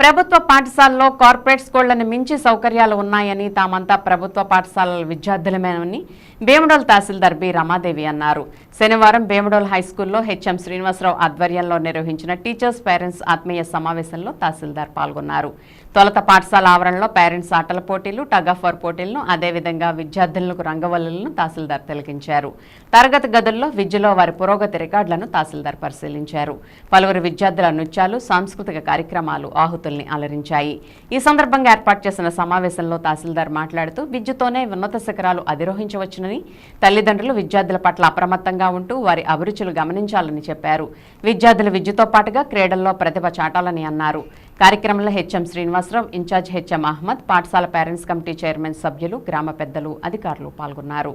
ప్రభుత్వ పాఠశాలలో కార్పొరేట్ స్కూళ్ళను మించి సౌకర్యాలు ఉన్నాయని తామంతా ప్రభుత్వ పాఠశాలల విద్యార్థులమేనని భీమడోల్ తహసీల్దార్ బి రమాదేవి అన్నారు. శనివారం భీమడోల్ హైస్కూల్లో హెచ్ఎం శ్రీనివాసరావు ఆధ్వర్యంలో నిర్వహించిన టీచర్స్ పేరెంట్స్ ఆత్మీయ సమావేశంలో తహసీల్దార్ పాల్గొన్నారు. తొలత పాఠశాల ఆవరణలో పేరెంట్స్ ఆటల పోటీలు టగ్ ఆఫ్ వార్ పోటీలను అదేవిధంగా విద్యార్థులకు రంగవల్లులను తహసీల్దార్ తిలకించారు. తరగతి గదుల్లో విద్యలో వారి పురోగతి రికార్డులను తహసీల్దార్ పరిశీలించారు. పలువురు విద్యార్థుల నృత్యాలు సాంస్కృతిక కార్యక్రమాలు ఆహుతుల్ని అలరించాయి. ఈ సందర్భంగా ఏర్పాటు చేసిన సమావేశంలో తహసీల్దార్ మాట్లాడుతూ విద్యతోనే ఉన్నత శిఖరాలు అధిరోహించవచ్చునని తల్లిదండ్రులు విద్యార్థుల పట్ల అప్రమత్తంగా ఉంటూ వారి అభిరుచులు గమనించాలని చెప్పారు. విద్యార్థులు విద్యతో పాటుగా క్రీడల్లో ప్రతిభ చాటాలని అన్నారు. కార్యక్రమంలో HM Srinivasarao incharge HM Ahmed పాఠశాల పేరెంట్స్ కమిటీ చైర్మన్ సభ్యులు గ్రామ పెద్దలు అధికారులు పాల్గొన్నారు.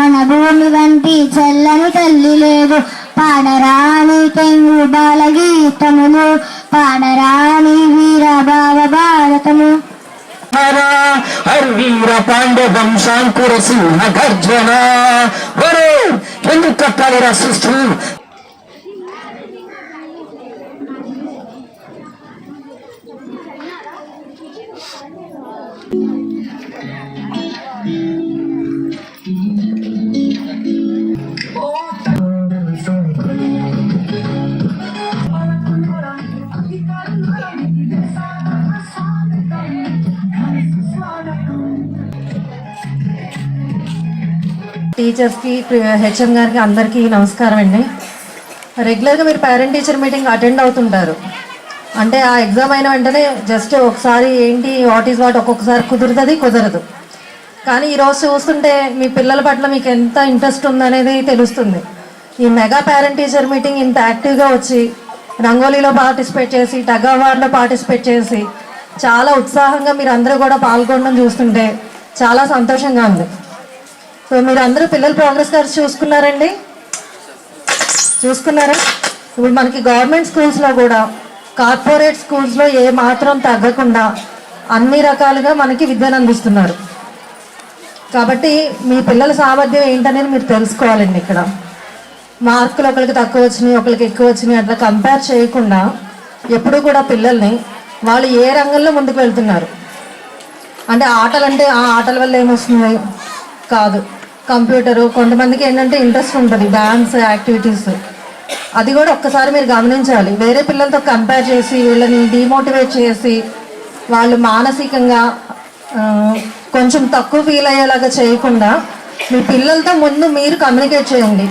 మన భూమి వంటి చల్లని తల్లి లేదు. పాడరాని తెంగు బాల గీతములు పాడరాని వీర భావ భారతము హర్వీర పాండ్య వంశాంకుర సింహ గర్జన. ఎందుకు కట్టాలిరా సృష్టి? Thank you. టీచర్స్కి హెచ్ఎం గారికి అందరికీ నమస్కారం అండి. రెగ్యులర్గా మీరు పేరెంట్ టీచర్ మీటింగ్ అటెండ్ అవుతుంటారు. అంటే ఆ ఎగ్జామ్ అయిన వెంటనే జస్ట్ ఒకసారి ఏంటి వాట్ ఈస్ వాట్ ఒక్కొక్కసారి కుదురుతుంది కుదరదు. కానీ ఈరోజు చూస్తుంటే మీ పిల్లల పట్ల మీకు ఎంత ఇంట్రెస్ట్ ఉందనేది తెలుస్తుంది. ఈ మెగా పేరెంట్ టీచర్ మీటింగ్ ఇంత యాక్టివ్గా వచ్చి రంగోలీలో పార్టిసిపేట్ చేసి టగ్ అవార్డులో పార్టిసిపేట్ చేసి చాలా ఉత్సాహంగా మీరు అందరూ కూడా పాల్గొనడం చూస్తుంటే చాలా సంతోషంగా ఉంది. సో మీరు అందరూ పిల్లల ప్రోగ్రెస్ కార్డ్స్ చూసుకున్నారండి? చూసుకున్నారా? ఇప్పుడు మనకి గవర్నమెంట్ స్కూల్స్లో కూడా కార్పొరేట్ స్కూల్స్లో ఏ మాత్రం తగ్గకుండా అన్ని రకాలుగా మనకి విద్యను అందిస్తున్నారు. కాబట్టి మీ పిల్లల సామర్థ్యం ఏంటనేది మీరు తెలుసుకోవాలండి ఇక్కడ. మార్కులు ఒకరికి తక్కువ వచ్చినాయి ఒకరికి ఎక్కువ వచ్చినాయి అట్లా కంపేర్ చేయకుండా ఎప్పుడూ కూడా పిల్లల్ని వాళ్ళు ఏ రంగంలో ముందుకు వెళ్తున్నారు? అంటే ఆటలు అంటే ఆ ఆటల వల్ల ఏమొస్తుంది కాదు. కంప్యూటరు కొంతమందికి ఏంటంటే ఇంట్రెస్ట్ ఉంటుంది డ్యాన్స్ యాక్టివిటీస్ అది కూడా ఒక్కసారి మీరు గమనించాలి. వేరే పిల్లలతో కంపేర్ చేసి వీళ్ళని డిమోటివేట్ చేసి వాళ్ళు మానసికంగా కొంచెం తక్కువ ఫీల్ అయ్యేలాగా చేయకుండా మీ పిల్లలతో ముందు మీరు కమ్యూనికేట్ చేయండి.